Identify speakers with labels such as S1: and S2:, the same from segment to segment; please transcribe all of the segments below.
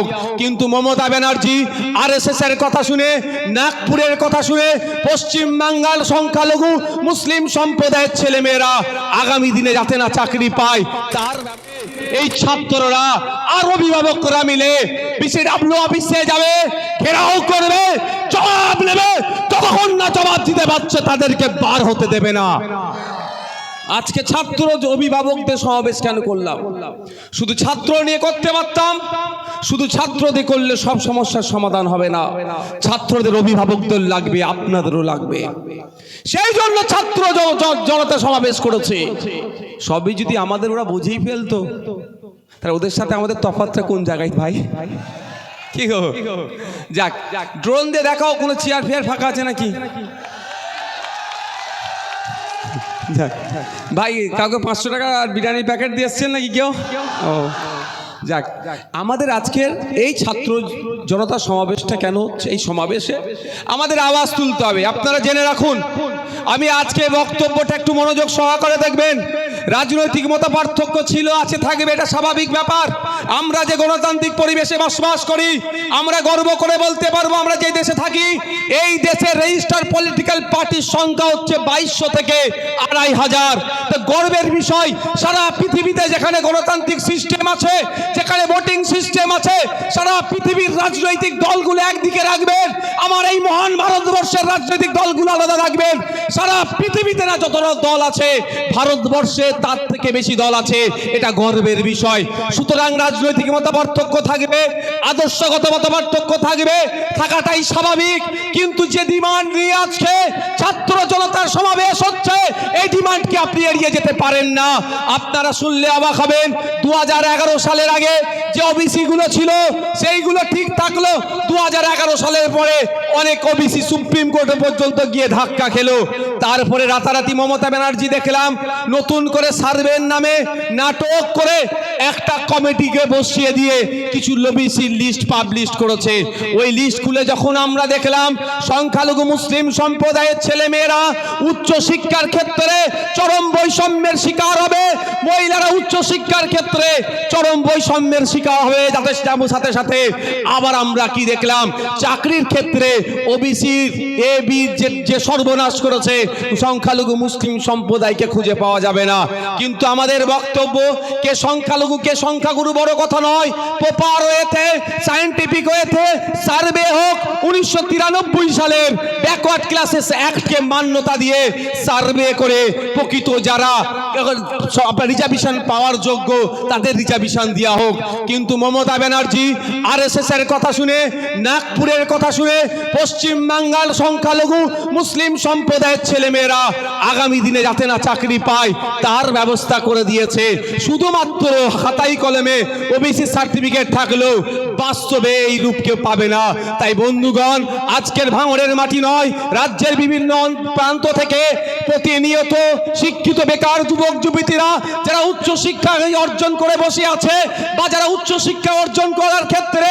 S1: হোক, কিন্তু মমতা ব্যানার্জি এর কথা শুনে, নাগপুরের কথা শুনে, পশ্চিম বাঙ্গাল সংখ্যালঘু মুসলিম সম্প্রদায়ের ছেলেমেয়েরা আগামী দিনে যাতে না চাকরি পায়, তার এই ছাত্ররা আর অভিভাবকরা মিলে বিশ্বের বিসিডাব্লিউ অফিসে যাবে, ঘেরাও করবে, জবাব নেবে তখন না জবাব দিতে পারছে তাদেরকে বার হতে দেবে না। আজকে ছাত্র অভিভাবকদের সমাবেশ কেন করলাম? শুধু ছাত্র নিয়ে করতে পারতাম, শুধু ছাত্রদের করলে সব সমস্যার সমাধান হবে না। ছাত্রদের অভিভাবকদের লাগবে, আপনাদেরও লাগবে। সেই জন্য ছাত্র জনতা সমাবেশ করেছে। সবই যদি আমাদের ওরা বুঝেই ফেলতো, তাহলে ওদের সাথে আমাদের তফাৎটা কোন জায়গায় ভাই? কি গো? যাক ড্রোন দিয়ে দেখাও, কোনো চেয়ার ফেয়ার ফাঁকা আছে নাকি? যাক। ভাই, কাউকে পাঁচশো টাকা আর বিরিয়ানির প্যাকেট দিয়ে এসছেন নাকি কেউ? ও, যাক। আমাদের আজকের এই ছাত্র জনতা সমাবেশটা কেন হচ্ছে? এই সমাবেশে আমাদের আওয়াজ তুলতে হবে। আপনারা জেনে রাখুন, আমি আজকে বক্তব্যটা একটু মনোযোগ সহকারে দেখবেন। রাজনৈতিক মত পার্থক্য ছিল, আছে, থাকবে, এটা স্বাভাবিক ব্যাপার। আমরা যে গণতান্ত্রিক পরিবেশে বসবাস করি, আমরা গর্ব করে বলতে পারব আমরা যে দেশে থাকি, এই দেশের রেজিস্টার পলিটিক্যাল পার্টির সংখ্যা হচ্ছে বাইশশো থেকে আড়াই হাজার। তো গর্বের বিষয়, সারা পৃথিবীতে যেখানে গণতান্ত্রিক সিস্টেম আছে, যেখানে ভোটিং সিস্টেম আছে, সারা পৃথিবীর রাজনৈতিক দলগুলো একদিকে রাখবেন আমার এই মহান ভারতবর্ষের রাজনৈতিক দলগুলো আলাদা রাখবেন। সারা পৃথিবীতে না যত দল আছে, ভারতবর্ষে তার থেকে বেশি দল আছে, এটা গর্বের বিষয়। সুতরাং রাজনৈতিক মত পার্থক্য থাকবে, আদর্শগত মত পার্থক্য থাকবে, থাকাটাই স্বাভাবিক। কিন্তু যে ডিমান্ড নিয়ে আজকে ছাত্র জনতার সমাবেশ হচ্ছে, এই ডিমান্ডকে আপনি এড়িয়ে যেতে পারেন না। আপনারা শুনলে অবাক হবেন দু হাজার এগারো সালের আগে যে ওবিসি গুলো ছিল, সেইগুলো ঠিক থাকল। দু হাজার এগারো সালের পরে অনেক ওবিসি সুপ্রিম কোর্টে পর্যন্ত গিয়ে ধাক্কা খেলো। তারপরে রাতারাতি মমতা ব্যানার্জি দেখলাম, নতুন করে সার্ভের নামে নাটক করে একটা কমিটিকে বসিয়ে দিয়ে কিছু লবিসির লিস্ট পাবলিশ করেছে। ওই লিস্ট খুলে যখন আমরা দেখলাম, সংখ্যালঘু মুসলিম সম্প্রদায়ের ছেলেমেয়েরা উচ্চ শিক্ষার ক্ষেত্রে চরম বৈষম্যের শিকার হবে, মহিলারা উচ্চ শিক্ষার ক্ষেত্রে চরম বৈষম্যের শিকার হবে, যাতে সাথে সাথে। আবার আমরা কি দেখলাম, চাকরির ক্ষেত্রে ওবিসি এ বি যে সর্বনাশ করেছে সংখ্যালঘু মুসলিম সম্প্রদায়কে খুঁজে পাওয়া যাবে না। কিন্তু আমাদের বক্তব্য, কে সংখ্যালঘু, কে সংখ্যাগুরু বড় কথা নয়। প্রপার হয়েছে সায়েন্টিফিক হয়েছে সার্ভে উনিশশো তিরানব্বই সালের ব্যাকওয়ার্ড ক্লাসেস অ্যাক্টকে মান্যতা দিয়ে সার্ভে করে প্রকৃত যারা রিজার্ভেশন পাওয়ার যোগ্য, তাদের রিজার্ভেশন দেওয়া হোক। কিন্তু মমতা ব্যানার্জি আর এর কথা শুনে, নাগপুরের কথা শুনে, পশ্চিম বাঙ্গাল সংখ্যালঘু মুসলিম সম্প্রদায়ের ছেলেমেয়েরা আগামী দিনে যাতে না চাকরি পায়, তার ব্যবস্থা করে দিয়েছে। শুধুমাত্র খাতাই কলমে ওবিসি সার্টিফিকেট থাকলেও বাস্তবে এই রূপ কেউ পাবে না। তাই বন্ধুগণ আজকের ভাঙড়ের মাটি নয় রাজ্যের বিভিন্ন প্রান্ত থেকে প্রতিনিয়ত শিক্ষিত বেকার যুবক, যুবতীরা যারা উচ্চ শিক্ষা অর্জন করে বসে আছে বা যারা উচ্চ শিক্ষা অর্জন করার ক্ষেত্রে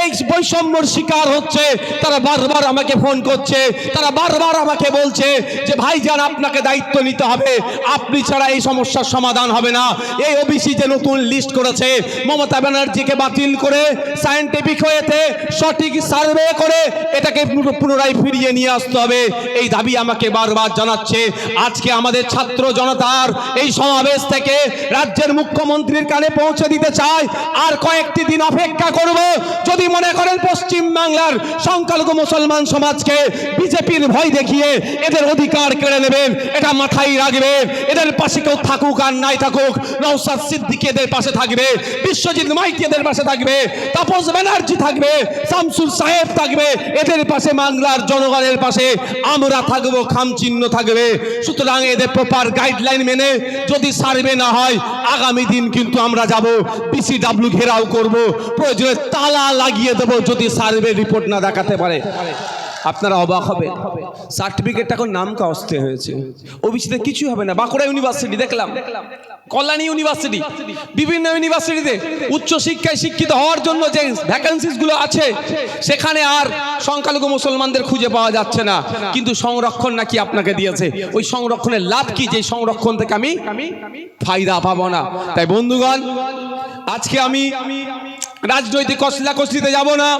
S1: এই বৈষম্যর শিকার হচ্ছে, তারা বারবার আমাকে ফোন করছে, তারা বারবার আমাকে বলছে যে ভাই ভাইজান, আপনাকে দায়িত্ব নিতে হবে। আপনি ছাড়া এই সমস্যার সমাধান হবে না। এই ওবিসি যে নতুন লিস্ট করেছে, মমতা ব্যানার্জিকে বাতিল করে সায়েন্টিফিক হয়েছে সঠিক সার্ভে করে এটাকে পুনরায় ফিরিয়ে নিয়ে আসতে হবে। এই দাবি আমাকে বারবার জানাচ্ছে। আজকে আমাদের ছাত্র জনতার এই সমাবেশ থেকে রাজ্যের মুখ্যমন্ত্রীর কানে পৌঁছে দিতে চাই। আর কয়েকটি দিন অপেক্ষা করব। যদি মনে করেন পশ্চিম বাংলার সংখ্যালঘু মুসলমান সমাজকে বিজেপির ভয় দেখিয়ে এদের অধিকার কেড়ে নেবেন, এটা মাথায় রাখবেন এদের পাশে কেউ থাকুক আর নাই থাকুক নৌসাদ সিদ্দিকি এদের পাশে থাকবে, বিশ্বজিৎ মাইতি এদের পাশে থাকবে, তাপস ব্যানার্জি থাকবে শামসুল সাহেব থাকবে। এদের পাশে বাংলার জনগণের পাশে আমরা থাকব খাম চিহ্ন থাকবে। সুতরাং এদের প্রপার গাইডলাইন মেনে যদি সার্ভে না হয়, আগামী দিন কিন্তু আমরা যাব পিসিডাব্লু ঘেরাও করব, প্রয়োজনে তালা লাগিয়ে দেবো যদি সার্ভে রিপোর্ট না দেখাতে পারে। আপনারা অবাক হবে সার্টিফিকেটটা এখন নাম কাস্তে হয়েছে। ওবিসিতে কিছু হবে না। বাঁকুড়া ইউনিভার্সিটি, দেখলাম। কল্যাণী ইউনিভার্সিটি। বিভিন্ন ইউনিভার্সিটিতে উচ্চ শিক্ষায় শিক্ষিত হওয়ার জন্য যে ভ্যাকেন্সিসগুলো আছে, সেখানে আর সংখ্যালঘু মুসলমানদের খুঁজে পাওয়া যাচ্ছে না। কিন্তু সংরক্ষণ নাকি আপনাকে দিয়েছে। ওই সংরক্ষণের লাভ কি? যে সংরক্ষণ থেকে আমি ফায়দা পাবো না। তাই বন্ধুগণ, আজকে আমি রাজনৈতিক কসলা কসলিতে যাব না।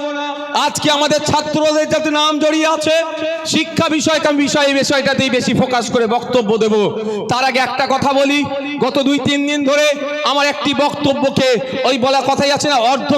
S1: আজকে আমাদের ছাত্রদের যাতে নাম জড়িয়ে আছে। শিক্ষা বিষয়টা বিষয়, এই বিষয়টাতেই বেশি ফোকাস করে বক্তব্য দেব। তার আগে একটা কথা বলি। গত দুই, তিন দিন ধরে আমার একটি বক্তব্যকে ওই বলা কথাই আছে না, অর্ধ